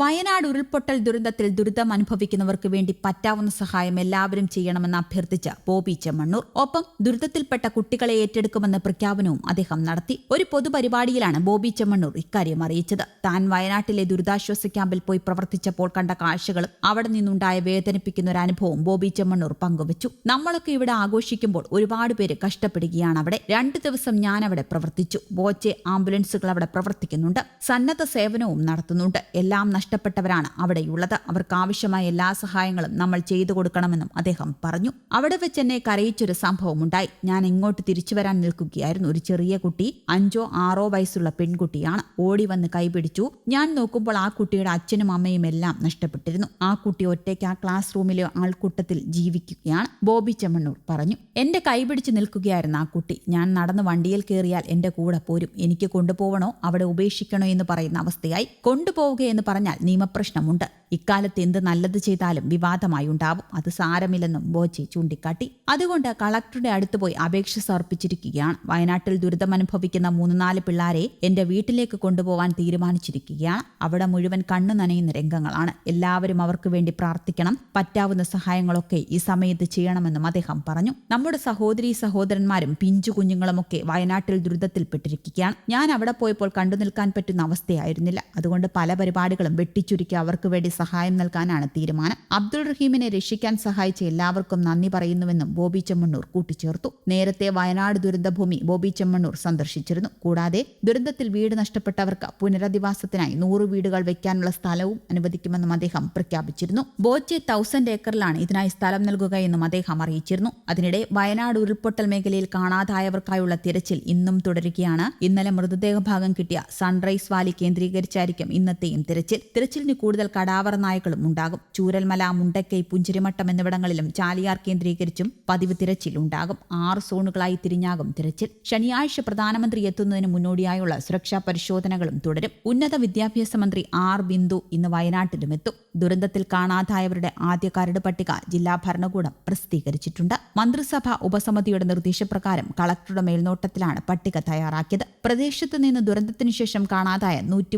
വയനാട് ഉരുൾപൊട്ടൽ ദുരന്തത്തിൽ ദുരിതം അനുഭവിക്കുന്നവർക്ക് വേണ്ടി പറ്റാവുന്ന സഹായം എല്ലാവരും ചെയ്യണമെന്ന് അഭ്യർത്ഥിച്ച ബോബി ചെമ്മണ്ണൂർ. ഒപ്പം ദുരിതത്തിൽപ്പെട്ട കുട്ടികളെ ഏറ്റെടുക്കുമെന്ന പ്രഖ്യാപനവും അദ്ദേഹം നടത്തി. ഒരു പൊതുപരിപാടിയിലാണ് ബോബി ചെമ്മണ്ണൂർ ഇക്കാര്യം അറിയിച്ചത്. താൻ വയനാട്ടിലെ ദുരിതാശ്വാസ ക്യാമ്പിൽ പോയി പ്രവർത്തിച്ചപ്പോൾ കണ്ട കാഴ്ചകളും അവിടെ നിന്നുണ്ടായ വേദനിപ്പിക്കുന്ന ഒരു അനുഭവം ബോബി ചെമ്മണ്ണൂർ പങ്കുവച്ചു. നമ്മളൊക്കെ ഇവിടെ ആഘോഷിക്കുമ്പോൾ ഒരുപാട് പേര് കഷ്ടപ്പെടുകയാണ് അവിടെ. രണ്ട് ദിവസം ഞാൻ അവിടെ പ്രവർത്തിച്ചു. ബോച്ചെ ആംബുലൻസുകൾ അവിടെ പ്രവർത്തിക്കുന്നുണ്ട്. സന്നദ്ധ സേവനവും നടത്തുന്നുണ്ട്. എല്ലാം നഷ്ടപ്പെട്ടവരാണ് അവിടെയുള്ളത്. അവർക്ക് ആവശ്യമായ എല്ലാ സഹായങ്ങളും നമ്മൾ ചെയ്തു കൊടുക്കണമെന്നും അദ്ദേഹം പറഞ്ഞു. അവിടെ വെച്ച് എന്നെ കരയിച്ചൊരു സംഭവമുണ്ടായി. ഞാൻ ഇങ്ങോട്ട് തിരിച്ചു വരാൻ നിൽക്കുകയായിരുന്നു. ഒരു ചെറിയ കുട്ടി അഞ്ചോ ആറോ വയസ്സുള്ള പെൺകുട്ടിയാണ്. ഓടി വന്ന് കൈപിടിച്ചു. ഞാൻ നോക്കുമ്പോൾ ആ കുട്ടിയുടെ അച്ഛനും അമ്മയും എല്ലാം നഷ്ടപ്പെട്ടിരുന്നു. ആ കുട്ടി ഒറ്റയ്ക്ക് ആ ക്ലാസ് റൂമിലെ ആൾക്കൂട്ടത്തിൽ ജീവിക്കുകയാണ്. ബോബി ചെമ്മണ്ണൂർ പറഞ്ഞു. എന്റെ കൈപിടിച്ച് നിൽക്കുകയായിരുന്നു ആ കുട്ടി. ഞാൻ നടന്ന് വണ്ടിയിൽ കയറിയാൽ എന്റെ കൂടെ പോരും. എനിക്ക് കൊണ്ടുപോകണോ അവിടെ ഉപേക്ഷിക്കണോ? എന്ന് പറയുന്ന അവസ്ഥയായി. കൊണ്ടുപോവുക എന്ന് പറഞ്ഞാൽ നിയമപ്രശ്നമുണ്ട്. ഇക്കാലത്ത് എന്ത് നല്ലത് ചെയ്താലും വിവാദമായി ഉണ്ടാവും. അത് സാരമില്ലെന്നും ബോജി ചൂണ്ടിക്കാട്ടി. അതുകൊണ്ട് കളക്ടറുടെ അടുത്ത് പോയി അപേക്ഷ സമർപ്പിച്ചിരിക്കുകയാണ്. വയനാട്ടിൽ ദുരിതമനുഭവിക്കുന്ന മൂന്ന് നാല് പിള്ളാരെ എന്റെ വീട്ടിലേക്ക് കൊണ്ടുപോവാൻ തീരുമാനിച്ചിരിക്കുകയാണ്. അവിടെ മുഴുവൻ കണ്ണു നനയുന്ന രംഗങ്ങളാണ്. എല്ലാവരും അവർക്ക് വേണ്ടി പ്രാർത്ഥിക്കണം. പറ്റാവുന്ന സഹായങ്ങളൊക്കെ ഈ സമയത്ത് ചെയ്യണമെന്നും അദ്ദേഹം പറഞ്ഞു. നമ്മുടെ സഹോദരി സഹോദരന്മാരും പിഞ്ചു കുഞ്ഞുങ്ങളുമൊക്കെ വയനാട്ടിൽ ദുരിതത്തിൽപ്പെട്ടിരിക്കുകയാണ്. ഞാൻ അവിടെ പോയപ്പോൾ കണ്ടു നിൽക്കാൻ പറ്റുന്ന അവസ്ഥയായിരുന്നില്ല. അതുകൊണ്ട് പല പരിപാടികളും വെട്ടിച്ചുരുക്കി അവർക്ക് വേണ്ടി സഹായം നൽകാനാണ് തീരുമാനം. അബ്ദുൾ റഹീമിനെ രക്ഷിക്കാൻ സഹായിച്ച എല്ലാവർക്കും നന്ദി പറയുന്നുവെന്നും ബോബി ചെമ്മണ്ണൂർ കൂട്ടിച്ചേർത്തു. നേരത്തെ വയനാട് ദുരന്തഭൂമി ബോബി ചെമ്മണ്ണൂർ സന്ദർശിച്ചിരുന്നു. കൂടാതെ ദുരന്തത്തിൽ വീട് നഷ്ടപ്പെട്ടവർക്ക് പുനരധിവാസത്തിനായി നൂറ് വീടുകൾ വെക്കാനുള്ള സ്ഥലവും അനുവദിക്കുമെന്നും അദ്ദേഹം പ്രഖ്യാപിച്ചിരുന്നു. ബോച്ചെ തൗസൻഡ് ഏക്കറിലാണ് ഇതിനായി സ്ഥലം നൽകുക എന്നും അദ്ദേഹം അറിയിച്ചിരുന്നു. അതിനിടെ വയനാട് ഉരുൾപൊട്ടൽ മേഖലയിൽ കാണാതായവർക്കായുള്ള തിരച്ചിൽ ഇന്നും തുടരുകയാണ്. ഇന്നലെ മൃതദേഹ ഭാഗം കിട്ടിയ സൺറൈസ് വാലി കേന്ദ്രീകരിച്ചായിരിക്കും ഇന്നത്തെയും തിരച്ചിൽ. തിരച്ചിലിന് കൂടുതൽ കടാവറ നായകളും ഉണ്ടാകും. ചൂരൽമല മുണ്ടക്കൈ പുഞ്ചിരിമട്ടം എന്നിവിടങ്ങളിലും ചാലിയാർ കേന്ദ്രീകരിച്ചും പതിവ് തിരച്ചിൽ ഉണ്ടാകും. ആറ് സോണുകളായി തിരിഞ്ഞാകും തിരച്ചിൽ. ശനിയാഴ്ച പ്രധാനമന്ത്രി എത്തുന്നതിന് മുന്നോടിയായുള്ള സുരക്ഷാ പരിശോധനകളും തുടരും. ഉന്നത വിദ്യാഭ്യാസ മന്ത്രി ആർ ബിന്ദു ഇന്ന് വയനാട്ടിലും എത്തും. ദുരന്തത്തിൽ കാണാതായവരുടെ ആദ്യ കരട് പട്ടിക ജില്ലാ ഭരണകൂടം പ്രസിദ്ധീകരിച്ചിട്ടുണ്ട്. മന്ത്രിസഭാ ഉപസമിതിയുടെ നിർദ്ദേശപ്രകാരം കളക്ടറുടെ മേൽനോട്ടത്തിലാണ് പട്ടിക തയ്യാറാക്കിയത്. പ്രദേശത്ത് നിന്ന് ദുരന്തത്തിനു ശേഷം കാണാതായ നൂറ്റി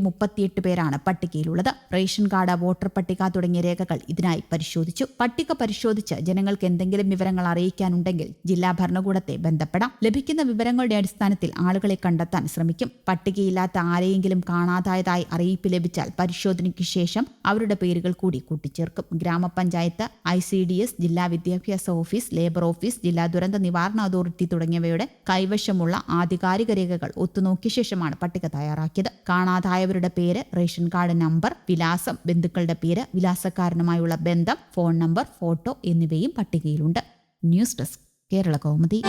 പേരാണ് പട്ടികയിലുള്ളത്. റേഷൻ കാർഡ് വോട്ടർ പട്ടിക തുടങ്ങിയ രേഖകൾ ഇതിനായി പരിശോധിച്ചു. പട്ടിക പരിശോധിച്ച് ജനങ്ങൾക്ക് എന്തെങ്കിലും വിവരങ്ങൾ അറിയിക്കാനുണ്ടെങ്കിൽ ജില്ലാ ഭരണകൂടത്തെ ബന്ധപ്പെടാം. ലഭിക്കുന്ന വിവരങ്ങളുടെ അടിസ്ഥാനത്തിൽ ആളുകളെ കണ്ടെത്താൻ ശ്രമിക്കും. പട്ടികയില്ലാത്ത ആരെയെങ്കിലും കാണാതായതായി അറിയിപ്പ് ലഭിച്ചാൽ പരിശോധനയ്ക്ക് ശേഷം അവരുടെ പേരുകൾ കൂടി കൂട്ടിച്ചേർക്കും. ഗ്രാമപഞ്ചായത്ത് ഐ സി ഡി എസ് ജില്ലാ വിദ്യാഭ്യാസ ഓഫീസ് ലേബർ ഓഫീസ് ജില്ലാ ദുരന്ത നിവാരണ അതോറിറ്റി തുടങ്ങിയവയുടെ കൈവശമുള്ള ആധികാരിക രേഖകൾ ഒത്തുനോക്കിയ ശേഷമാണ് പട്ടിക തയ്യാറാക്കിയത്. കാണാതായവരുടെ പേര് റേഷൻ കാർഡ് നമ്പർ വിലാസം ബന്ധുക്കളുടെ പേര് വിലാസക്കാരനുമായുള്ള ബന്ധം ഫോൺ നമ്പർ ഫോട്ടോ എന്നിവയും പട്ടികയിലുണ്ട്. News desk Kerala Kaumudi.